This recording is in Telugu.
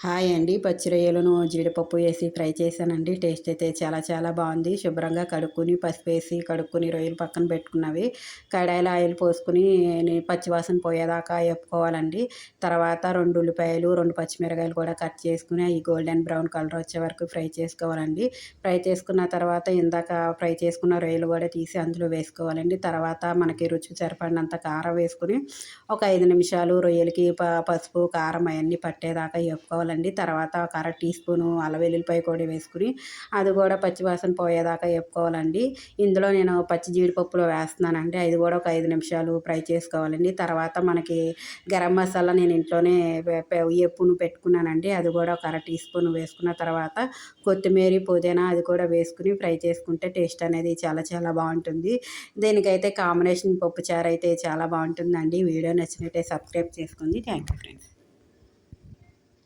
హాయ్ అండి. పచ్చి రొయ్యలను జీడిపప్పు వేసి ఫ్రై చేశానండి. టేస్ట్ అయితే చాలా చాలా బాగుంది. శుభ్రంగా కడుక్కుని పసుపు వేసి కడుక్కుని రొయ్యలు పక్కన పెట్టుకున్నవి. కడాయిలో ఆయిల్ పోసుకుని పచ్చివాసన పోయేదాకా వేపుకోవాలండి. తర్వాత రెండు ఉల్లిపాయలు రెండు పచ్చిమిరకాయలు కూడా కట్ చేసుకుని అవి గోల్డెన్ బ్రౌన్ కలర్ వచ్చే వరకు ఫ్రై చేసుకోవాలండి. ఫ్రై చేసుకున్న తర్వాత ఇందాక ఫ్రై చేసుకున్న రొయ్యలు కూడా తీసి అందులో వేసుకోవాలండి. తర్వాత మనకి రుచి సరిపడినంత కారం వేసుకుని ఒక ఐదు నిమిషాలు రొయ్యలకి పసుపు కారం అవన్నీ పట్టేదాకా వేపుకోవాలి వేసుకోవాలండి. తర్వాత ఒక అర టీ స్పూను అల్లం వెల్లుల్లిపాయ కూడా వేసుకుని అది కూడా పచ్చివాసన పోయేదాకా వేపుకోవాలండి. ఇందులో నేను పచ్చి జీడిపప్పులో వేస్తున్నానండి. అది కూడా ఒక ఐదు నిమిషాలు ఫ్రై చేసుకోవాలండి. తర్వాత మనకి గరం మసాలా నేను ఇంట్లోనే ఎప్పును పెట్టుకున్నానండి. అది కూడా ఒక అర టీ స్పూన్ వేసుకున్న తర్వాత కొత్తిమీర పుదీనా అది కూడా వేసుకుని ఫ్రై చేసుకుంటే టేస్ట్ అనేది చాలా చాలా బాగుంటుంది. దీనికైతే కాంబినేషన్ పప్పు చారు అయితే చాలా బాగుంటుందండి. వీడియో నచ్చినట్టే సబ్స్క్రైబ్ చేసుకోండి. Thank you friends.